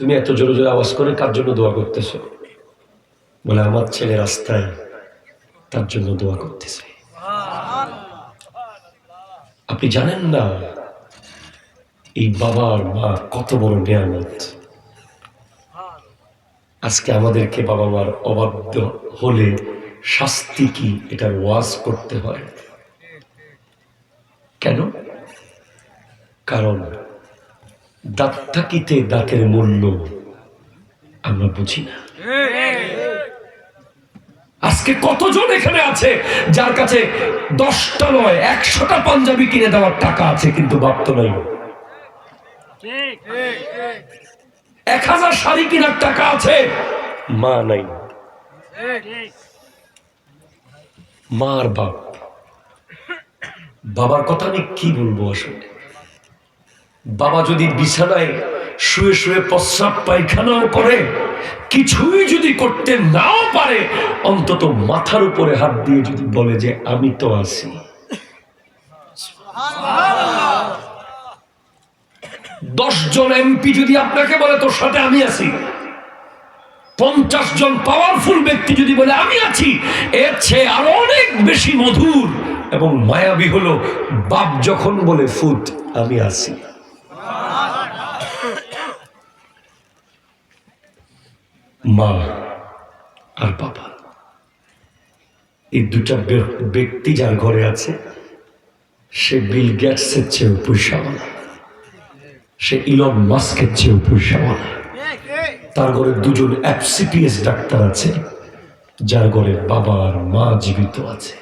তুমি এত জোরে জোরে আওয়াজ করে কার জন্য দোয়া করতেছো? বলে, আমার ছেলে রাস্তায় তার জন্য দোয়া করতেছে। আপনি জানেন না, এই বাবার মা কত বড় নিয়ামত। আজকে আমাদেরকে বাবা মার অবাধ্য হলে শাস্তি কি এটার ওয়াজ করতে হয়? কেন? কারণ দাঁতটাকিতে দাঁতের মূল্য আমরা বুঝি না। আজকে কতজন এখানে আছে যার কাছে দশটা নয়, একশোটা পাঞ্জাবি কিনে দেওয়ার টাকা আছে, কিন্তু বাপ তো নাই। এক হাজার শাড়ি কেনার টাকা আছে, মা নাই। মা আর বাপ। বাবার কথা আমি কি বলব আসলে? বাবা যদি বিছানায় শুয়ে শুয়ে প্রস্রাব পায়খানাও করে, কিছুই যদি করতে নাও পারে, অন্তত মাথার উপরে হাত দিয়ে যদি বলে যে, আমি তো আছি। জন এমপি যদি আপনাকে বলে, তোর সাথে আমি আছি। পঞ্চাশ জন পাওয়ারফুল ব্যক্তি যদি বলে, আমি আছি। এর চেয়ে আরও অনেক বেশি মধুর এবং মায়াবী হলো বাপ যখন বলে, ফুট, আমি আছি। মা আর বাবা। এই দুটা ব্যক্তি যার ঘরে আছে, সে বিল গেটসের চেয়েও পয়সাওয়ালা সে ইলন মাস্কের চেয়েও পয়সাওয়ালা তার ঘরে দুজন এফসিপিএস ডাক্তার আছে, যার ঘরে বাবা আর মা জীবিত আছে।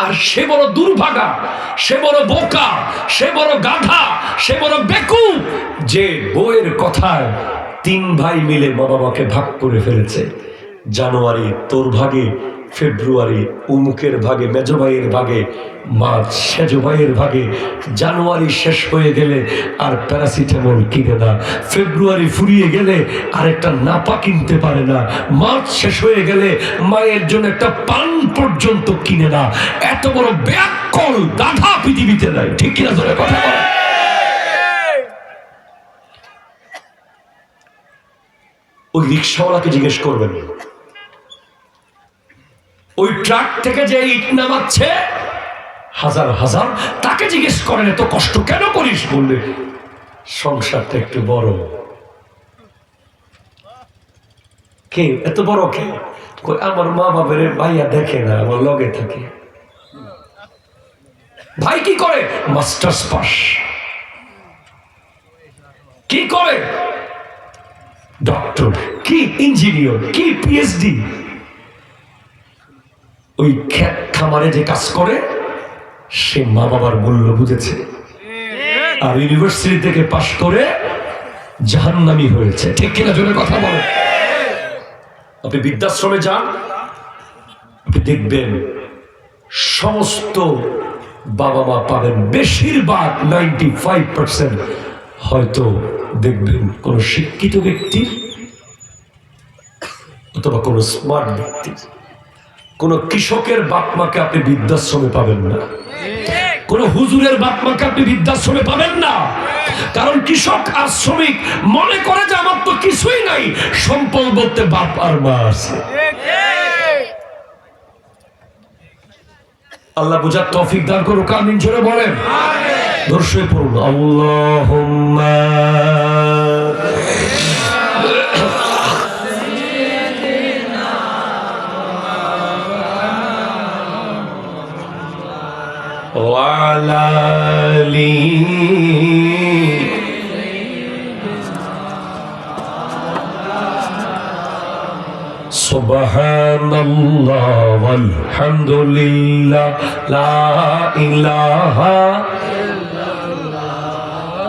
আর সে বড় দুর্ভাগা, সে বড় বোকা, সে বড় গাধা, সে বড় বেকু যে বইয়ের কথায় তিন ভাই মিলে মা বাবাকে ভাগ করে ফেলেছে। জানুয়ারি, তোর ভাগে ফেব্রুয়ারি উমুকের ভাগে মেজো ভাইয়ের ভাগে মার্চ সেজো ভাইয়ের ভাগে, জানুয়ারি শেষ হয়ে গেলে আর প্যারাসিটামল কিনে না। ফেব্রুয়ারি ফুরিয়ে গেলে আর একটা নাপা কিনতে পারে না। মার্চ শেষ হয়ে গেলে মায়ের জন্য একটা পান পর্যন্ত কিনে না। এত বড় ব্যাকল গাধা পৃথিবীতে নাই। ঠিক কিনা ধরে কথা বলে। ওই রিক্সাওয়ালাকে জিজ্ঞেস করবেন। ওই ট্রাক থেকে যে ইট নামাচ্ছে, হাজার হাজার, তাকে জিজ্ঞেস করেন, এত কষ্ট কেন করিস? বললে, সংসারটা একটু বড়। কে? এত বড় কে? আমার মা বাবার ভাইয়া দেখে না, আমার লগে থাকে। ভাই কি করে? মাস্টার্স পাস কি করে? ডক্টর। কি? ইঞ্জিনিয়ার? কি? পিএইচডি? ওই ক্ষেত খামারে যে কাজ করে, সে মা বাবার মূল্য বুঝেছে। আর ইউনিভার্সিটি থেকে পাশ করে জাহান্নামি হয়েছে। ঠিক কিনা জন্য কথা বলে। আপনি বৃদ্ধাশ্রমে যান, আপনি দেখবেন সমস্ত বাবা মা পাবেন। বেশিরভাগ নাইনটি ফাইভ পার্সেন্ট হয়তো দেখবেন কোন শিক্ষিত ব্যক্তির অথবা কোন স্মার্ট ব্যক্তির কোন কৃষকের বাপ মাকে আপনি বৃদ্ধাশ্রমে পাবেন না। কোন হুজুরের বাপ মাকে আপনি বৃদ্ধাশ্রমে পাবেন না। কারণ কৃষক আর শ্রমিক মনে করে যে আমার তো কিছুই নাই, সম্পদ বলতে বাপ আর মা আছে। আল্লাহ বুঝার তৌফিক দান করুক, আমিন, জোরে বলেন। দর্শক পড়ুন, আল্লাহুম্মা وعلى آله سبحان الله والحمد لله لا إله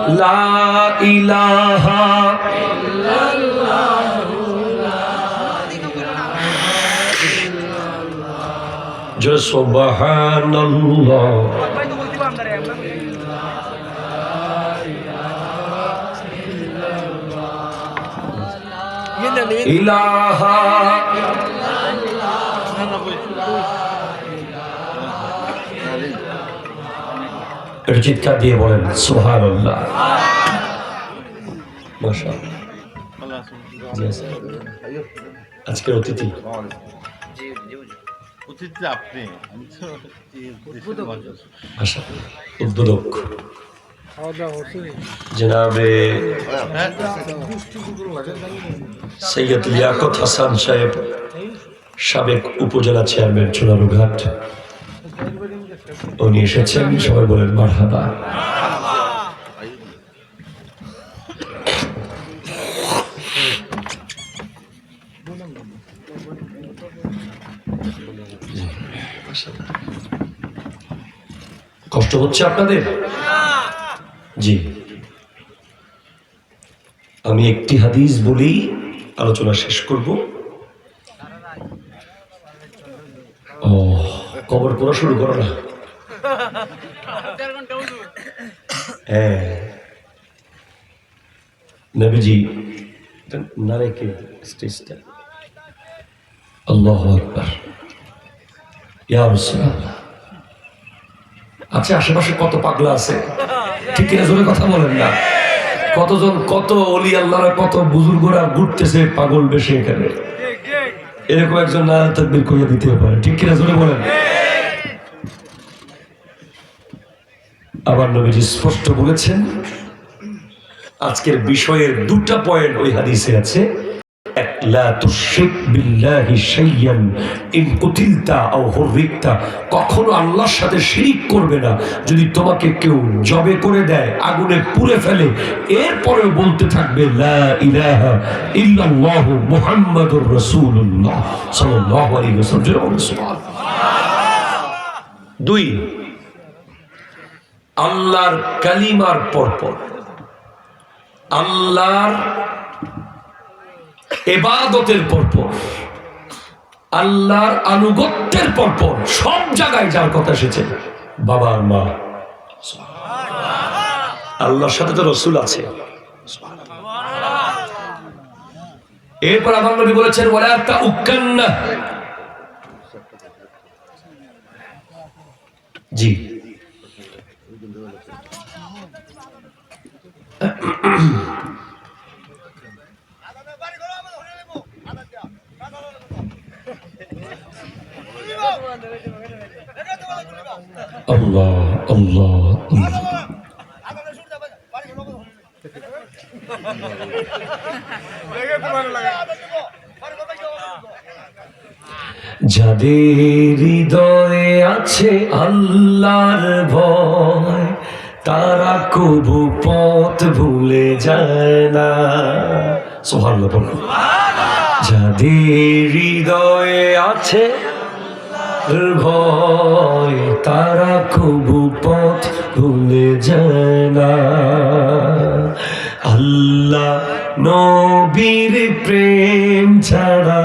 لا إله যে সুবহানাল্লাহ। ইলাহা চিৎকার দিয়ে বলেন সুহান আজকের অতিথি। আপনি। আমি তো উদ্বোধক। জনাবে সৈয়দ লিয়াকত হাসান সাহেব সাবেক উপজেলা চেয়ারম্যান চুনারুঘাট। উনি এসেছেন সবাই বলেন মারহাবা। কষ্ট হচ্ছে আপনাদের? জি। আমি একটি হাদিস বলেই আলোচনা শেষ করব। ও কবর পড়া শুরু করো না। হ্যাঁ। নবীজি না স্টেজটা। আল্লাহ আকবার। ইয়া রাসূলুল্লাহ। আচ্ছা আশেপাশে কত পাগলা আছে? ঠিক কিনা জোরে কথা বলেন না। কতজন, কত অলি আল্লাহর, কত বুজুর্গরা ঘুরতেছে পাগল বেশি এখানে? এরকম একজন না তকবির করে দিতে পারে। ঠিক কিনা জোরে বলেন? আবার নবীজি স্পষ্ট বলেছেন, আজকের বিষয়ের দুটা পয়েন্ট ওই হাদিসে আছে। কখনো আল্লাহর সাথে শিরিক করবে না। যদি তোমাকে কেউ জবে করে দেয়, আগুনে পুড়ে ফেলে, এরপরেও বলতে থাকবে ওয়াসাল্লাম। জোরে দুই, আল্লাহর কালিমার পরপর। আল্লাহর এবাদতের পরপর, আল্লাহর আনুগত্যের পরপর সব জায়গায় যার কথা এসেছে, বাবা আর মা। আল্লাহর সাথে তো রসুল আছে। এরপর আমার নবী বলেছেন ওলা একটা উক্কান্না জি। আল্লাহ আল্লাহ যাদের হৃদয়ে আছে আল্লাহর ভয়, তারা কবু পথ ভুলে যায় না। বলুন যাদের হৃদয়ে আছে ভয় তারা খুব পথ ভুলে যায় না। আল্লাহ নবীর প্রেম ছাড়া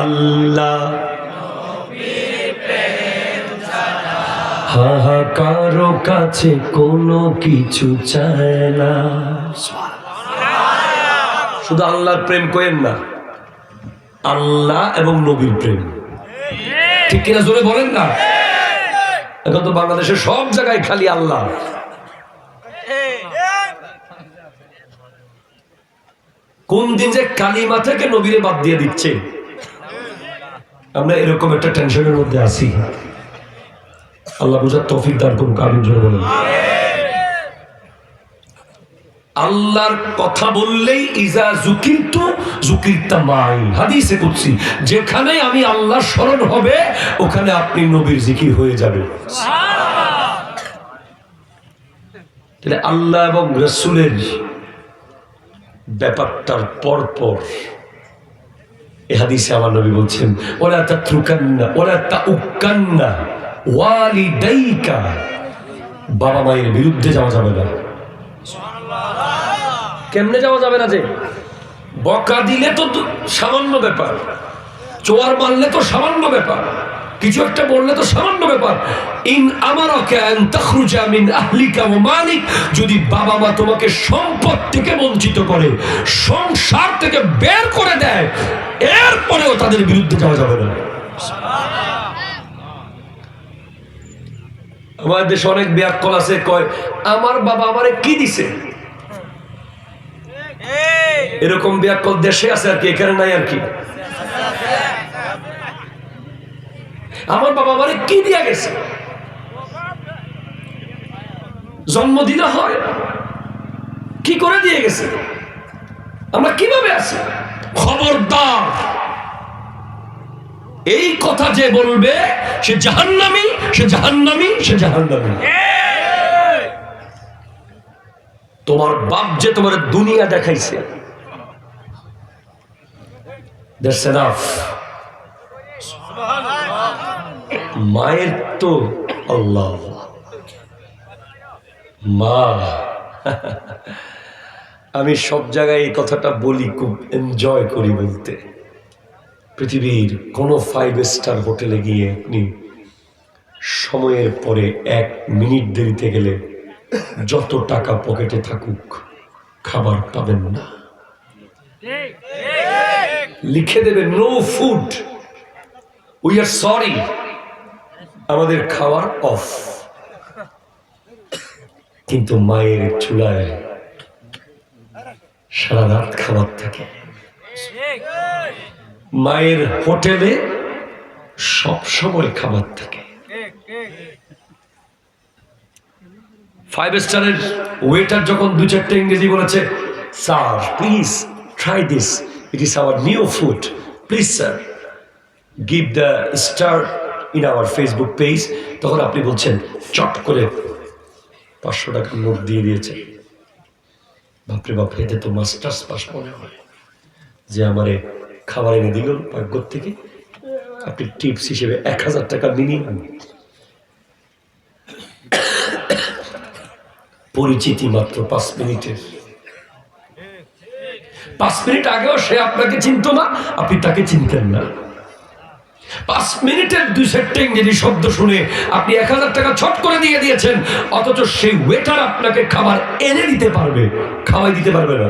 আল্লাহ হাহাকারো কাছে কোনো কিছু চায় না। শুধু আল্লাহর প্রেম করেন না, আল্লাহ এবং নবীর প্রেম। ঠিক কিনা জোরে বলেন না? এখন তো বাংলাদেশে সব জায়গায় খালি আল্লাহ। কোন দিন যে কালিমা থেকে নবীরে বাদ দিয়ে দিচ্ছে? আমরা এরকম একটা টেনশনের মধ্যে আছি। আল্লাহ বুঝার তফিক দান করুক, আমিন, জোর বলেন। আল্লাহর কথা বললেই ইজা জুকিরতু জুকিরতা মাই। হাদিসে কুদসি যেখানে আমি আল্লাহ স্মরণ হবে ওখানে আপনি নবীর জিকির হয়ে যাবে তাহলে আল্লাহ এবং রসুলের ব্যাপারটার পর পর এ হাদিসে আমার নবী বলছেন ওরা তা ত্রুকান্না ওরা তা উক্কান্না ওয়ালিদাইকা। বাবা মায়ের বিরুদ্ধে যাওয়া যাবে না। কেমনে যাওয়া যাবে না যে? বকা দিলে তো সামান্য ব্যাপার। চোয়ার মারলে তো সামান্য ব্যাপার। কিছু একটা বললে তো সামান্য ব্যাপার। ইন ওয়া মালিক, যদি বাবা মা তোমাকে সম্পদ থেকে বঞ্চিত করে, সংসার থেকে বের করে দেয়, এরপরেও তাদের বিরুদ্ধে যাওয়া যাবে না। আমাদের দেশে অনেক ব্যাকল আছে, কয়, আমার বাবা আমারে কি দিছে? এরকম ব্যাকল দেশে আছে আর কি, এখানে নাই আর কি। আমার বাবা আমারে কি দিয়া গেছে? জন্ম দিলে হয়, কি করে দিয়ে গেছে? আমরা কীভাবে আছি? খবরদার। এই কথা যে বলবে, সে জাহান্নামি সে জাহান্নামি সে জাহান্নামি। তোমার বাপ যে তোমার দুনিয়া দেখাইছে। মায়ের তো আল্লাহ। মা। আমি সব জায়গায় এই কথাটা বলি, খুব এনজয় করি বলতে। পৃথিবীর কোনো ফাইভ স্টার হোটেলে গিয়ে আপনি সময়ের পরে এক মিনিট দেরিতে গেলে যত টাকা পকেটে থাকুক, খাবার পাবেন না। লিখে দেবে no food we are sorry আমাদের খাওয়ার অফ কিন্তু মায়ের চুলায় সারা রাত খাবার থাকে। মায়ের হোটেলে সব সময় খাবার থাকে। ফাইভ স্টারের ওয়েটার যখন দু চারটে ইংরেজি বলেছে sir please try this it is our new food please sir give the star in our Facebook page তখন আপনি বলছেন, চট করে পাঁচশো টাকা নোট দিয়ে দিয়েছে। বাপরে বাপ, এতে তো মাস্টার্স পাস মনে হয়। যে আমারে খাবার এনে দিল পাকঘর থেকে, আপনি টিপস হিসেবে এক হাজার টাকা মিনিমাম। পরিচিতি মাত্র পাঁচ মিনিটের। পাঁচ মিনিট আগেও সে আপনাকে চিনত না, আপনি তাকে চিনতেন না। পাঁচ মিনিটের দুই সেটটা ইংরেজি শব্দ শুনে আপনি এক হাজার টাকা ছট করে দিয়ে দিয়েছেন, অথচ সেই ওয়েটার আপনাকে খাবার এনে দিতে পারবে, খাওয়াই দিতে পারবে না।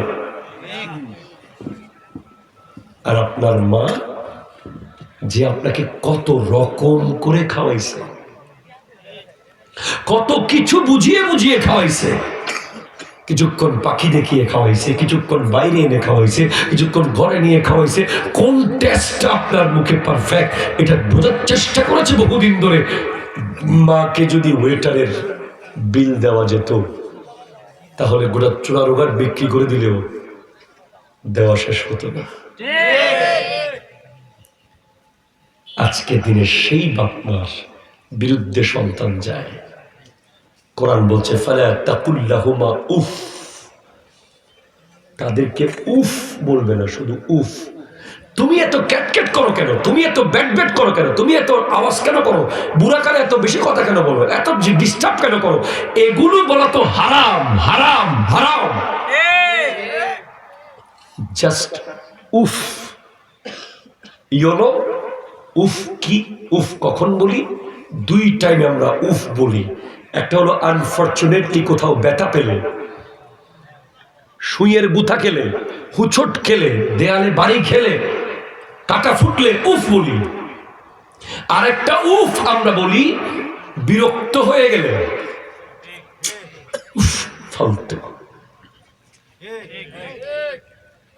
আর আপনার মা যে আপনাকে কত রকম করে খাওয়াইছে। কত কিছু বুঝিয়ে বুঝিয়ে খাওয়াইছে। কিছুক্ষণ পাখি দেখিয়ে খাওয়াইছে, কিছুক্ষণ বাইরে এনে খাওয়াইছে, কিছুক্ষণ ঘরে নিয়ে খাওয়াইছে। কোন টেস্টটা আপনার মুখে পারফেক্ট এটা বোঝার চেষ্টা করেছে বহুদিন ধরে। মাকে যদি ওয়েটারের বিল দেওয়া যেত, তাহলে গোটা চূড়া রোগার বিক্রি করে দিলেও দেওয়া শেষ হতো না। আজকে দিনে সেই বাপমার বিরুদ্ধে সন্তান যায়। কোরআন বলছে, ফালা তাকুল্লাহুমা উফ। তাদেরকে উফ বলবে না, শুধু উফ। তুমি এত ক্যাটক্যাট করো কেন? তুমি এত ব্যাট ব্যাট করো কেন? তুমি এত আওয়াজ কেন করো? বুড়াকালে এত বেশি কথা কেন বলো এত ডিস্টার্ব কেন করো? এগুলো বলা তো হারাম হারাম হারাম। জাস্ট উফ। ইয়োনো, উফ কি উফ কখন বলি? দুই টাইমে আমরা উফ বলি। একটা হলো আনফর্চুনেটলি কোথাও ব্যথা পেলে, সুইয়ের গুথা খেলে, হুচট খেলে, দেয়ালে বাড়ি খেলে, কাটা ফুটলে উফ বলি। আরেকটা উফ আমরা বলি, বিরক্ত হয়ে গেলে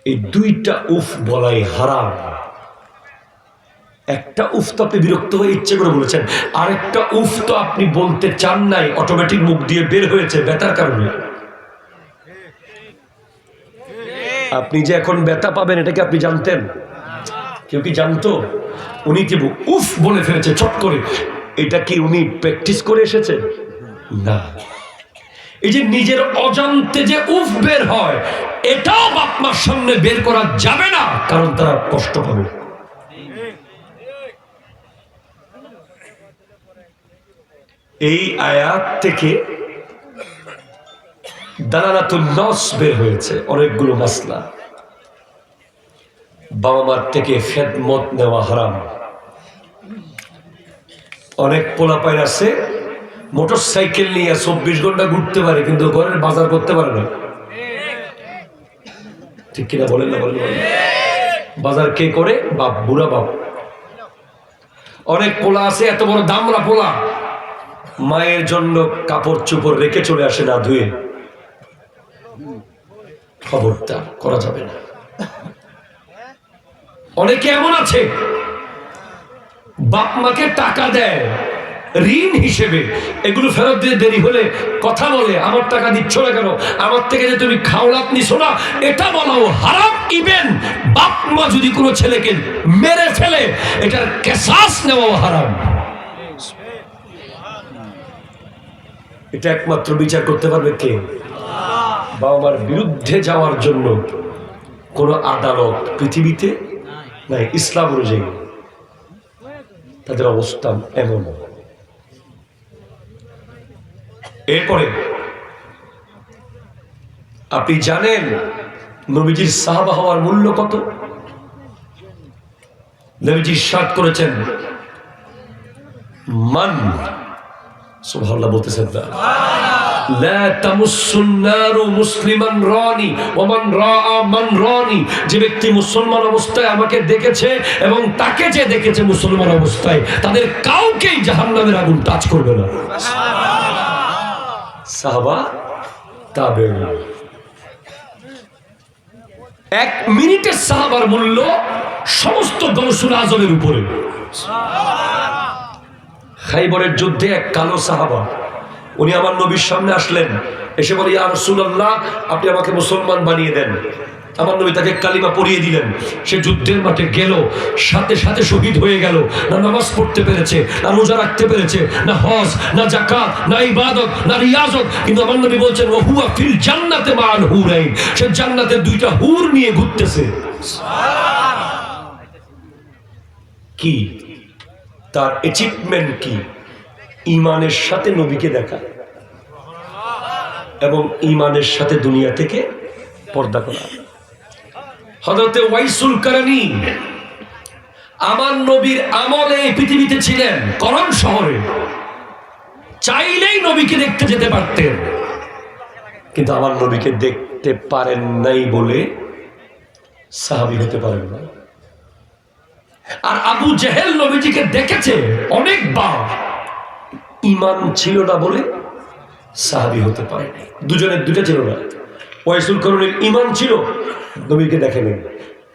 এই দুইটা উফ বলাই হারাম। একটা উফ তো আপনি বিরক্ত হয়ে ইচ্ছে করে বলেছেন। আরেকটা উফ তো আপনি বলতে চান নাই অটোমেটিক মুখ দিয়ে বের হয়েছে, ব্যথার কারণে। আপনি যে এখন ব্যথা পাবেন, এটা কি আপনি জানতেন? কেউ কি জানতো? উনি কি উফ বলে ফেলেছে, চট করে। এটা কি উনি প্র্যাকটিস করে এসেছে না। এই যে নিজের অজান্তে যে উফ বের হয়, এটাও বাপমার সামনে বের করা যাবে না, কারণ তারা কষ্ট পাবে। এই আয়াত থেকে দালালাতুল নস বের হয়েছে, অনেকগুলো মাসলা। বাবা মার থেকে খেদমত নেওয়া হারাম। অনেক পোলাপাইন আছে মোটর সাইকেল নিয়ে চব্বিশ ঘণ্টা ঘুরতে পারে, কিন্তু ঘরের বাজার করতে পারে না। ঠিক কিনা বলেন না, বলেন। বাজার কে করে? বাপ, বুড়া বাপ। অনেক পোলা আছে, এত বড় দামরা পোলা। মায়ের জন্য কাপড় চোপড় রেখে চলে আসে না ধুয়ে। খবরদার করা যাবে না। অনেকে এমন আছে, বাপ মাকে টাকা দেয় ঋণ হিসেবে, এগুলো ফেরত দিয়ে দেরি হলে কথা বলে, আমার টাকা দিচ্ছ না কেন? আমার থেকে যে তুমি খাওলাত নিছো না, এটা বলাও হারাম ইভেন বাপ মা যদি কোনো ছেলেকে মেরে ফেলে, এটার কেসাস নেওয়াও হারাম। এটা একমাত্র বিচার করতে পারবে কে? বাবা মার বিরুদ্ধে যাওয়ার জন্য কোনো আদালত পৃথিবীতে নাই, ইসলাম অনুযায়ী তাদের অবস্থান এমন। এরপরে আপনি জানেন নবীজির সাহাবা হওয়ার মূল্য কত? নবীজি সাত করেছেন, মান সুবহানাল্লাহ বলতেছেন না যে ব্যক্তি মুসলমান অবস্থায় আমাকে দেখেছে এবং তাকে যে দেখেছে মুসলমান অবস্থায়, তাদের কাউকেই জাহান্নামের আগুন টাচ করবে না। সাহাবা এক মিনিটের সাহাবার মূল্য সমস্ত গৌসুল আজমের উপরে। খাইবরের যুদ্ধে এক কালো সাহাবা, উনি আমার নবীর সামনে আসলেন, এসে বলে, ইয়া রাসূলুল্লাহ, আপনি আমাকে মুসলমান বানিয়ে দেন। আমার নবী তাকে কালিমা পরিয়ে দিলেন। সে যুদ্ধের মাঠে গেল, সাথে সাথে শহীদ হয়ে গেল। না নামাজ পড়তে পেরেছে, না রোজা রাখতে পেরেছে, না হজ, না জাকাত না ইবাদত, না রিয়াজত। কিন্তু আমার নবী বলছেন ও হুয়া ফিল জান্নাতে মান হুরাইন। সে জান্নাতে দুইটা হুর নিয়ে ঘুরতেছে। কি? তার অ্যাচিভমেন্ট কি? ইমানের সাথে নবীকে দেখা এবং ইমানের সাথে দুনিয়া থেকে পর্দা করা। হজরতে ওয়াইসুল কারানি আমার নবীর আমলে এই পৃথিবীতে ছিলেন করণ শহরে। চাইলেই নবীকে দেখতে যেতে পারতেন। কিন্তু আমার নবীকে দেখতে পারেন নাই বলে সাহাবি হতে পারেন না। আর আবু জেহেল নবীজিকে দেখেছে অনেকবার। ইমান ছিল না বলে সাহাবি হতে পারে দুজনের দুটা ছিল না। ওয়াইসুল করণের ইমান ছিল, নবীকে দেখেনি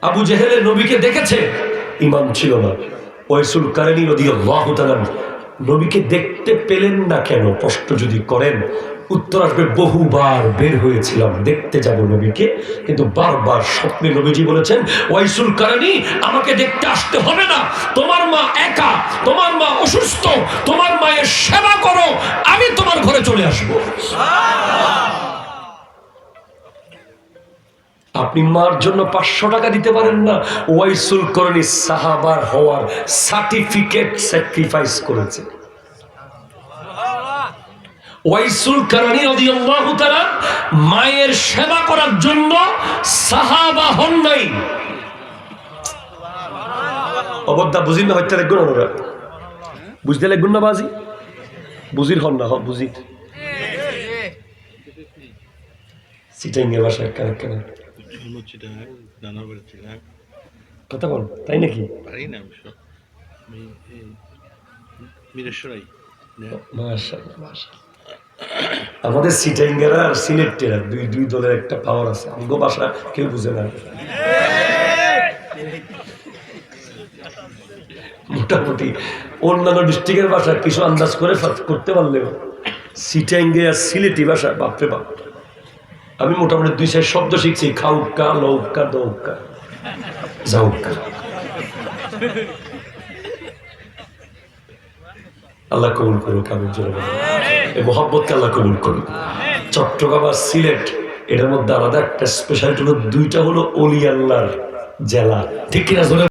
আবু জেহেলের নবীকে দেখেছে ইমান ছিল না। ওয়াইসুল কারেনি নদী আল্লাহ নবীকে দেখতে পেলেন না কেন? প্রশ্ন যদি করেন উত্তর আসবে, বহুবার বের হয়েছিলাম, দেখতে যাব নবীকে। কিন্তু বারবার স্বপ্নে নবীজি বলেছেন, ওয়াইসুল কারানি, আমাকে দেখতে আসতে হবে না। তোমার মা একা, তোমার মা অসুস্থ, তোমার মায়ের সেবা করো, আমি তোমার ঘরে চলে আসব। আপনি মার জন্য পাঁচশো টাকা দিতে পারেন না। ওয়াইসুল করণী সাহাবার হওয়ার সার্টিফিকেট স্যাক্রিফাইস করেছে। ওয়াইসুল কারানি রাদিয়াল্লাহু তাআলা মায়ের সেবা করার জন্য সাহাবা হন নাই। অবদ্দা বুঝির না লাগবে না বুঝতে লাগবেন না বাজি? বুঝির হন না হ বুঝির। সিটাইঙ্গে কেন কেন। চিটাগাং কথা বল তাই নাকি? পারি না আমি মিরেশ্বরাই। মাশাআল্লাহ, মাশাআল্লাহ। আমাদের সিটাইঙ্গেরা আর সিলেটেরা দুই দুই দলের একটা পাওয়ার আছে। আমগো ভাষা কেউ বুঝে না। মোটামুটি অন্যান্য ডিস্ট্রিক্টের ভাষা কিছু আন্দাজ করে করতে পারলেও সিটাইঙ্গে আর সিলেটি ভাষা, বাপরে বাপ। আমি মোটামুটি দুই চার শব্দ শিখছি। খাউকা লৌকা দৌকা যাউকা আল্লাহ কবুল করুক আমি। এই মোহাম্মদকে আল্লাহ কবুল করুক চট্টগ্রাম আর সিলেট, এটার মধ্যে আলাদা একটা স্পেশালিটি হলো, দুইটা হলো অলি আল্লাহর জেলা ঠিক কিনা